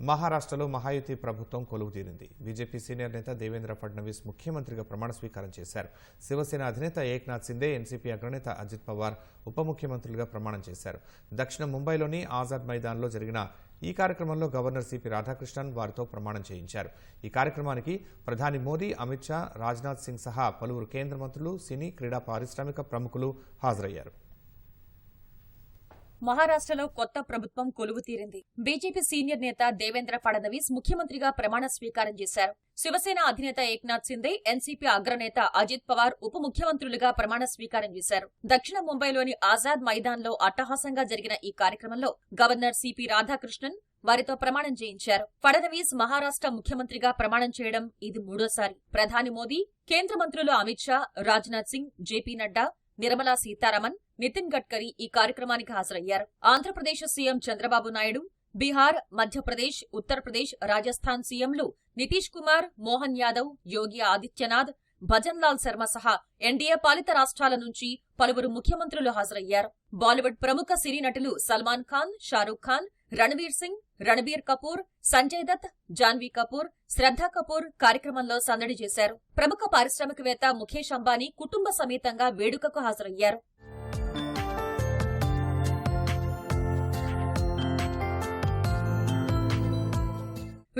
మహారాష్ట్రలో మహాయుతి ప్రభుత్వం కొలువు తీరింది. బీజేపీ సీనియర్ నేత దేవేంద్ర ఫడ్నవీస్ ముఖ్యమంత్రిగా ప్రమాణ స్వీకారం చేశారు. శివసేన అధినేత ఏక్నాథ్ సిందే ఎన్సీపీ అగ్రనేత అజిత్ పవార్ ఉప ముఖ్యమంత్రులుగా ప్రమాణం చేశారు. దక్షిణ ముంబైలోని ఆజాద్ మైదాన్లో జరిగిన ఈ కార్యక్రమంలో గవర్నర్ సిపి రాధాకృష్ణన్ వారితో ప్రమాణం చేయించారు. ఈ కార్యక్రమానికి ప్రధాని మోదీ అమిత్ షా రాజ్నాథ్ సింగ్ సహా పలువురు కేంద్ర మంత్రులు సినీ క్రీడా పారిశ్రామిక ప్రముఖులు హాజరయ్యారు. మహారాష్ట్రలో కొత్త ప్రభుత్వం కొలువు తీరింది. బీజేపీ సీనియర్ నేత దేవేంద్ర ఫడణవీస్ ముఖ్యమంత్రిగా ప్రమాణ స్వీకారం చేశారు. శివసేన అధినేత ఏక్నాథ్ సిందే ఎన్సీపీ అగ్రనేత అజిత్ పవార్ ఉప ముఖ్యమంత్రులుగా ప్రమాణ స్వీకారం చేశారు. దక్షిణ ముంబైలోని ఆజాద్ మైదాన్లో అట్టహాసంగా జరిగిన ఈ కార్యక్రమంలో గవర్నర్ సిపి రాధాకృష్ణన్ వారితో ప్రమాణం చేయించారు. ఫడణవీస్ మహారాష్ట్ర ముఖ్యమంత్రిగా ప్రమాణం చేయడం ఇది మూడోసారి. ప్రధాని మోదీ కేంద్ర మంత్రులు అమిత్ షా రాజ్నాథ్ సింగ్ జేపీ నడ్డా నిర్మలా సీతారామన్ నితిన్ గడ్కరీ ఈ కార్యక్రమానికి హాజరయ్యారు. ఆంధ్రప్రదేశ్ సీఎం చంద్రబాబు నాయుడు బీహార్ మధ్యప్రదేశ్ ఉత్తరప్రదేశ్ రాజస్థాన్ సీఎంలు నితీష్ కుమార్ మోహన్ యాదవ్ యోగి ఆదిత్యనాథ్ భజన్ లాల్ శర్మ సహా ఎన్డీఏ పాలిత రాష్ట్రాల నుంచి పలువురు ముఖ్యమంత్రులు హాజరయ్యారు. బాలీవుడ్ ప్రముఖ సినీ నటులు సల్మాన్ ఖాన్ షారూఖ్ ఖాన్ రణవీర్ సింగ్ రణబీర్ కపూర్ సంజయ్ దత్ జాన్వీ కపూర్ శ్రద్ధా కపూర్ కార్యక్రమంలో సందడి చేశారు. ప్రముఖ పారిశ్రామికవేత్త ముఖేష్ అంబానీ కుటుంబ సమేతంగా వేడుకకు హాజరయ్యారు.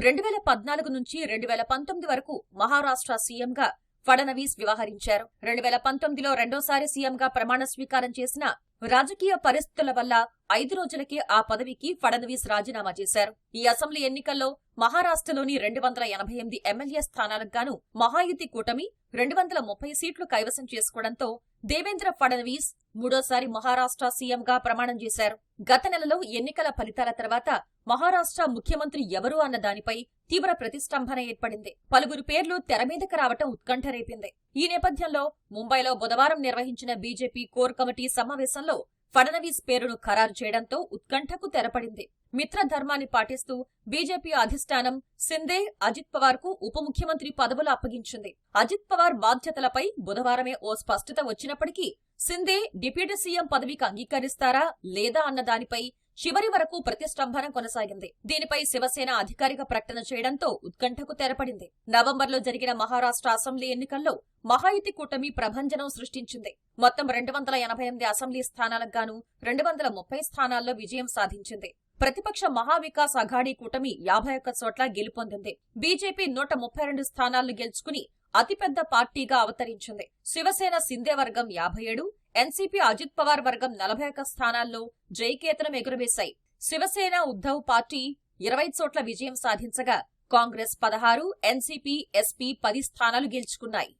రెండు వేల పద్నాలుగు నుంచి రెండు వేల పంతొమ్మిది వరకు మహారాష్ట్ర సీఎంగా ఫడనవీస్ వ్యవహరించారు. రెండు వేల పంతొమ్మిదిలో రెండోసారి సీఎంగా ప్రమాణ స్వీకారం చేసిన రాజకీయ పరిస్థితుల వల్ల ఐదు రోజులకే ఆ పదవికి ఫడనవీస్ రాజీనామా చేశారు. ఈ అసెంబ్లీ ఎన్నికల్లో మహారాష్ట్రలోని రెండు వందల ఎనభై ఎనిమిది ఎమ్మెల్యే స్థానాలకు గాను మహాయుతి కూటమి రెండు వందల ముప్పై సీట్లు కైవసం చేసుకోవడంతో దేవేంద్ర ఫడనవీస్ మూడోసారి మహారాష్ట్ర సీఎంగా ప్రమాణం చేశారు. గత నెలలో ఎన్నికల ఫలితాల తర్వాత మహారాష్ట్ర ముఖ్యమంత్రి ఎవరు అన్న దానిపై తీవ్ర ప్రతిష్టంభన ఏర్పడింది. పలువురు పేర్లు తెరమీదకు రావటం ఉత్కంఠ రేపింది. ఈ నేపథ్యంలో ముంబైలో బుధవారం నిర్వహించిన బీజేపీ కోర్ కమిటీ సమావేశంలో ఫడనవీస్ పేరును ఖరారు చేయడంతో ఉత్కంఠకు తెరపడింది. మిత్రధర్మాన్ని పాటిస్తూ బీజేపీ అధిష్టానం సిందే అజిత్ పవార్కు ఉప ముఖ్యమంత్రి పదవులు అప్పగించింది. అజిత్ పవార్ బాధ్యతలపై బుధవారమే ఓ స్పష్టత వచ్చినప్పటికీ సిందే డిప్యూటీ సీఎం పదవికి అంగీకరిస్తారా లేదా అన్న దానిపై చివరి వరకు ప్రతిష్టంభన కొనసాగింది. దీనిపై శివసేన అధికారిక ప్రకటన చేయడంతో ఉత్కంఠకు తెరపడింది. నవంబర్లో జరిగిన మహారాష్ట్ర అసెంబ్లీ ఎన్నికల్లో మహాయుతి కూటమి ప్రభంజనం సృష్టించింది. మొత్తం రెండు వందల ఎనభై ఎనిమిది అసెంబ్లీ స్థానాలకు గాను రెండు వందల ముప్పై స్థానాల్లో విజయం సాధించింది. ప్రతిపక్ష మహావికాస్ అఘాడీ కూటమి యాభై ఒక్క చోట్ల గెలుపొందింది. బీజేపీ నూట ముప్పై రెండు స్థానాలు గెలుచుకుని అతిపెద్ద పార్టీగా అవతరించింది. శివసేన సిందే వర్గం యాభై ఏడు ఎన్సీపీ అజిత్ పవార్ వర్గం నలభై ఒక్క స్థానాల్లో జయకేతనం ఎగురవేశాయి. శివసేన ఉద్దవ్ పార్టీ ఇరవై చోట్ల విజయం సాధించగా కాంగ్రెస్ పదహారు ఎన్సీపీ ఎస్పీ పది స్థానాలు గెలుచుకున్నాయి.